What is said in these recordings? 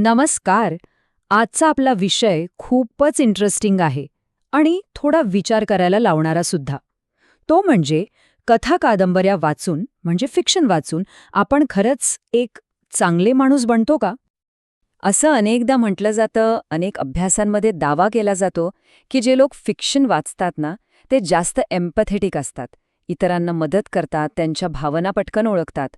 नमस्कार. आजचा आपला विषय खूपच इंटरेस्टिंग आहे आणि थोडा विचार करायला लावणारा सुद्धा. तो म्हणजे कथा कादंबऱ्या वाचून म्हणजे फिक्शन वाचून आपण खरंच एक चांगले माणूस बनतो का? असं अनेकदा म्हटलं जातं अनेक अभ्यासांमध्ये दावा केला जातो की जे लोक फिक्शन वाचतात ना ते जास्त एम्पथेटिक असतात. इतरांना मदत करतात त्यांच्या भावना पटकन ओळखतात.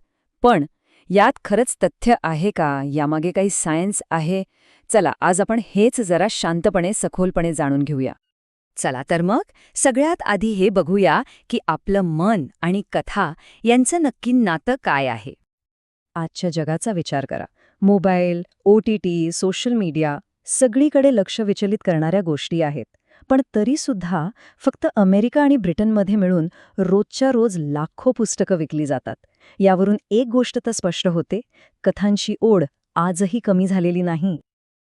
पण यात खरंच तथ्य आहे का? यामागे काही सायन्स आहे? चला आज आपण हेच जरा शांतपणे सखोलपणे जाणून घेऊया. चला तर मग सगळ्यात आधी हे बघूया की आपलं मन आणि कथा यांचं नक्की नातं काय आहे. आजच्या जगाचा विचार करा. Mobile O T T social media सगळीकडे लक्ष विचलित करणाऱ्या गोष्टी आहेत. पण तरीसुद्धा फक्त अमेरिका आणि ब्रिटनमध्ये मिळून रोजच्या रोज लाखो पुस्तकं विकली जातात. यावरून एक गोष्ट तर स्पष्ट होते कथांची ओढ आजही कमी झालेली नाही.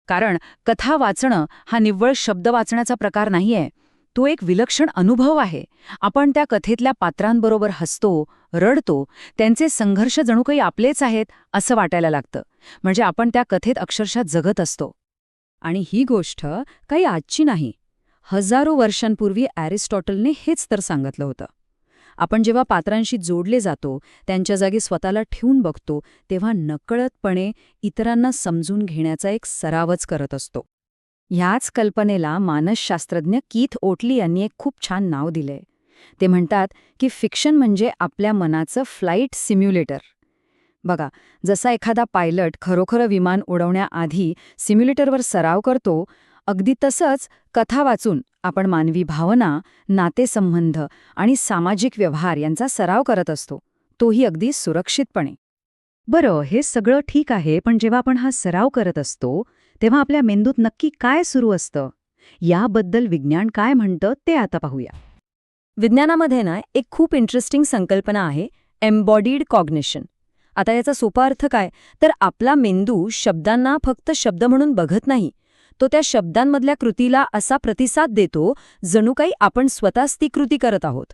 कारण कथा वाचणं हा निव्वळ शब्द वाचण्याचा प्रकार नाहीये. तो एक विलक्षण अनुभव आहे. आपण त्या कथेतल्या पात्रांबरोबर हसतो रडतो त्यांचे संघर्ष जणू काही आपलेच आहेत असं वाटायला लागतं. म्हणजे आपण त्या कथेत अक्षरशः जगत असतो. आणि ही गोष्ट काही आजची नाही. हजारो वर्षांपूर्वी ॲरिस्टॉटलने हेच तर सांगितलं होतं. आपण जेव्हा पात्रांशी जोडले जातो त्यांच्या जागी स्वतःला ठेवून बघतो तेव्हा नकळतपणे इतरांना समजून घेण्याचा एक सरावच करत असतो. ह्याच कल्पनेला मानसशास्त्रज्ञ कीथ ओटली यांनी एक खूप छान नाव दिलंय. ते म्हणतात की फिक्शन म्हणजे आपल्या मनाचं फ्लाईट सिम्युलेटर. बघा जसा एखादा पायलट खरोखर विमान उडवण्याआधी सिम्युलेटरवर सराव करतो अगदी तसंच कथा वाचून आपण मानवी भावना नातेसंबंध आणि सामाजिक व्यवहार यांचा सराव करत असतो. तोही अगदी सुरक्षितपणे. बरं हे सगळं ठीक आहे पण जेव्हा आपण हा सराव करत असतो तेव्हा आपल्या मेंदूत नक्की काय सुरू असतं? याबद्दल विज्ञान काय म्हणतं ते आता पाहूया. विज्ञानामध्ये ना एक खूप इंटरेस्टिंग संकल्पना आहे एम्बॉडीड कॉग्निशन आता याचा सोपा अर्थ काय? तर आपला मेंदू शब्दांना फक्त शब्द म्हणून बघत नाही तो त्या शब्दांमधल्या कृतीला असा प्रतिसाद देतो जणू काही आपण स्वतःच ती कृती करत आहोत.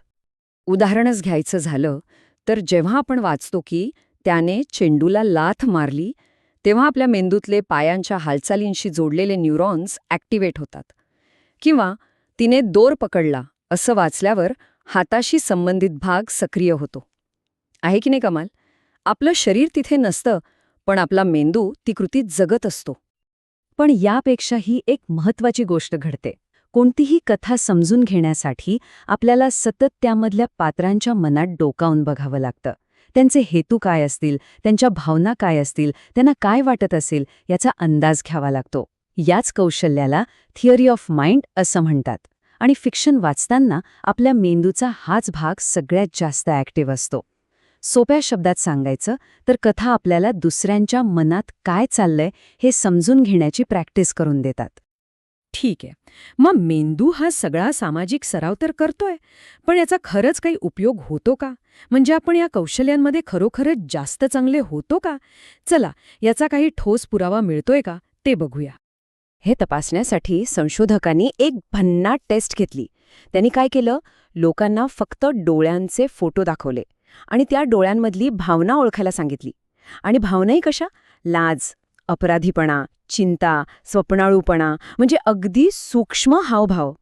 उदाहरणच घ्यायचं झालं तर जेव्हा आपण वाचतो की त्याने चेंडूला लाथ मारली तेव्हा आपल्या मेंदूतले पायांच्या हालचालींशी जोडलेले न्यूरॉन्स ॲक्टिवेट होतात. किंवा तिने दोर पकडला असं वाचल्यावर हाताशी संबंधित भाग सक्रिय होतो. आहे की नाही कमाल? आपलं शरीर तिथे नसतं पण आपला मेंदू ती कृती जगत असतो. पण यापेक्षाही एक महत्वाची गोष्ट घडते. कोणतीही कथा समजून घेण्यासाठी आपल्याला सतत त्यामधल्या पात्रांच्या मनात डोकावून बघावं लागतं. त्यांचे हेतू काय असतील? त्यांच्या भावना काय असतील? त्यांना काय वाटत असेल? याचा अंदाज घ्यावा लागतो. याच कौशल्याला थिअरी ऑफ माइंड असं म्हणतात. आणि फिक्शन वाचताना आपल्या मेंदूचा हाच भाग सगळ्यात जास्त ॲक्टिव्ह असतो. सोप्या शब्दात सांगायचं तर कथा आपल्याला दुसऱ्यांच्या मनात काय चाललंय हे समजून घेण्याची प्रॅक्टिस करून देतात. ठीक आहे. मग मेंदू हा सगळा सामाजिक सराव तर करतोय पण याचा खरंच काही उपयोग होतो का? म्हणजे आपण या कौशल्यांमध्ये खरोखरच जास्त चांगले होतो का? चला याचा काही ठोस पुरावा मिळतोय का? ते बघूया. हे तपासण्यासाठी संशोधकांनी एक भन्नाट टेस्ट घेतली. त्यांनी काय केलं? लोकांना फक्त डोळ्यांचे फोटो दाखवले. आणि त्या डोळ्यांमधली भावना ओळखायला सांगितली. आणि भावनाही कशा? लाज अपराधीपणा चिंता स्वप्नाळूपणा म्हणजे अगदी सूक्ष्म हावभाव.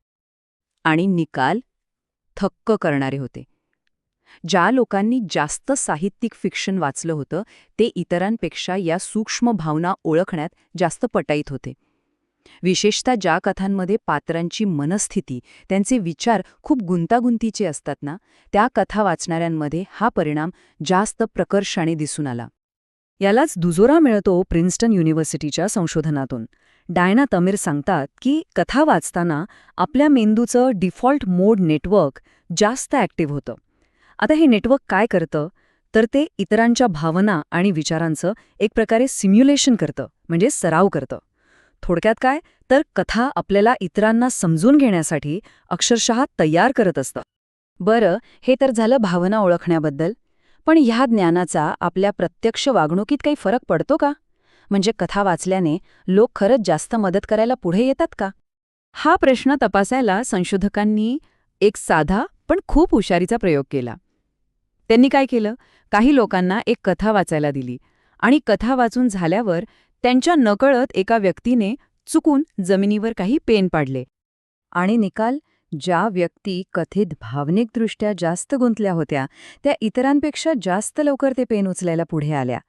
आणि निकाल थक्क करणारे होते. ज्या लोकांनी जास्त साहित्यिक फिक्शन वाचलं होतं ते इतरांपेक्षा या सूक्ष्म भावना ओळखण्यात जास्त पटाईत होते. विशेषतः ज्या कथांमध्ये पात्रांची मनस्थिती त्यांचे विचार खूप गुंतागुंतीचे असतात ना त्या कथा वाचणाऱ्यांमध्ये हा परिणाम जास्त प्रकर्षाने दिसून आला. यालाच दुजोरा मिळतो प्रिन्स्टन युनिव्हर्सिटीच्या संशोधनातून. डायना तमीर सांगतात की कथा वाचताना आपल्या मेंदूचं डिफॉल्ट मोड नेटवर्क जास्त ॲक्टिव्ह होतं. आता हे नेटवर्क काय करतं? तर ते इतरांच्या भावना आणि विचारांचं एक प्रकारे सिम्युलेशन करतं म्हणजे सराव करतं. थोडक्यात काय? तर कथा आपल्याला इतरांना समजून घेण्यासाठी अक्षरशः तयार करत असतं. बरं हे तर झालं भावना ओळखण्याबद्दल. पण ह्या ज्ञानाचा आपल्या प्रत्यक्ष वागणुकीत काही फरक पडतो का? म्हणजे कथा वाचल्याने लोक खरंच जास्त मदत करायला पुढे येतात का? हा प्रश्न तपासायला संशोधकांनी एक साधा पण खूप हुशारीचा प्रयोग केला. त्यांनी काय केलं? काही लोकांना एक कथा वाचायला दिली आणि कथा वाचून झाल्यावर त्यांच्या नकळत एका व्यक्तीने चुकून जमिनीवर काही पेन पाडले. आणि निकाल ज्या व्यक्ती कथित भावनिकदृष्ट्या जास्त गुंतल्या होत्या त्या इतरांपेक्षा जास्त लवकर ते पेन उचलायला पुढे आल्या.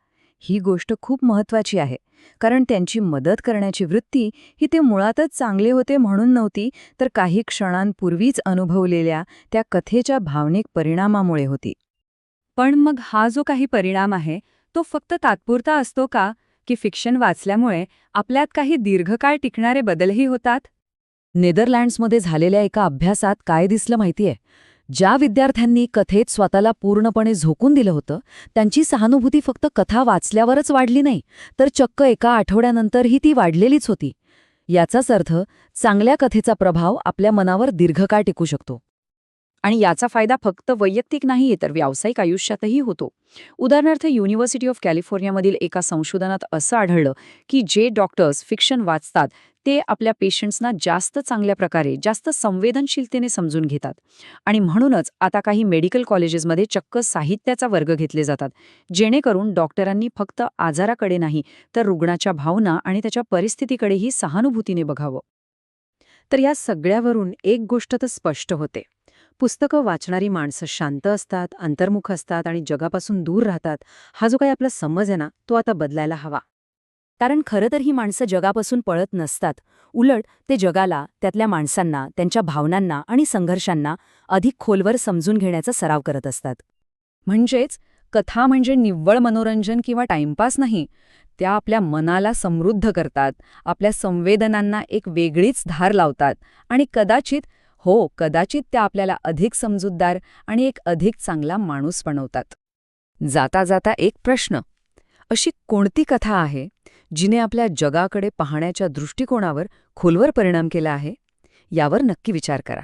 ही गोष्ट खूप महत्वाची आहे कारण त्यांची मदत करण्याची वृत्ती ही ते मुळातच चांगले होते म्हणून नव्हती तर काही क्षणांपूर्वीच अनुभवलेल्या त्या कथेच्या भावनिक परिणामामुळे होती. पण मग हा जो काही परिणाम आहे तो फक्त तात्पुरता असतो का? की फिक्शन वाचल्यामुळे आपल्यात काही दीर्घकाळ टिकणारे बदलही होतात? नेदरलँड्समध्ये झालेल्या एका अभ्यासात काय दिसलं माहितीये? ज्या विद्यार्थ्यांनी कथेत स्वतःला पूर्णपणे झोकून दिलं होतं त्यांची सहानुभूती फक्त कथा वाचल्यावरच वाढली नाही तर चक्क एका आठवड्यानंतरही ती वाढलेलीच होती. याचाच अर्थ चांगल्या कथेचा प्रभाव आपल्या मनावर दीर्घकाळ टिकू शकतो. आणि याचा फायदा फक्त वैयक्तिक नाही तर व्यावसायिक आयुष्यातही होतो. उदाहरणार्थ युनिव्हर्सिटी ऑफ कॅलिफोर्नियामधील एका संशोधनात असं आढळलं की जे डॉक्टर्स फिक्शन वाचतात ते आपल्या पेशंट्सना जास्त चांगल्या प्रकारे जास्त संवेदनशीलतेने समजून घेतात. आणि म्हणूनच आता काही मेडिकल कॉलेजेसमध्ये चक्क साहित्याचा वर्ग घेतले जातात जेणेकरून डॉक्टरांनी फक्त आजाराकडे नाही तर रुग्णाच्या भावना आणि त्याच्या परिस्थितीकडेही सहानुभूतीने बघावं. तर या सगळ्यावरून एक गोष्ट तर स्पष्ट होते. पुस्तकं वाचणारी माणसं शांत असतात अंतर्मुख असतात आणि जगापासून दूर राहतात हा जो काही आपला समज आहे ना तो आता बदलायला हवा. कारण खरं तर ही माणसं जगापासून पळत नसतात. उलट ते जगाला त्यातल्या माणसांना त्यांच्या भावनांना आणि संघर्षांना अधिक खोलवर समजून घेण्याचा सराव करत असतात. म्हणजेच कथा म्हणजे निव्वळ मनोरंजन किंवा टाइमपास नाही त्या आपल्या मनाला समृद्ध करतात आपल्या संवेदनांना एक वेगळीच धार लावतात आणि कदाचित हो कदाचित त्या आपल्याला अधिक समजूतदार आणि एक अधिक चांगला माणूस बनवतात. जाता जाता एक प्रश्न. अशी कोणती कथा आहे जिने आपल्या जगाकडे पाहण्याच्या दृष्टिकोनावर खोलवर परिणाम केला आहे? यावर नक्की विचार करा.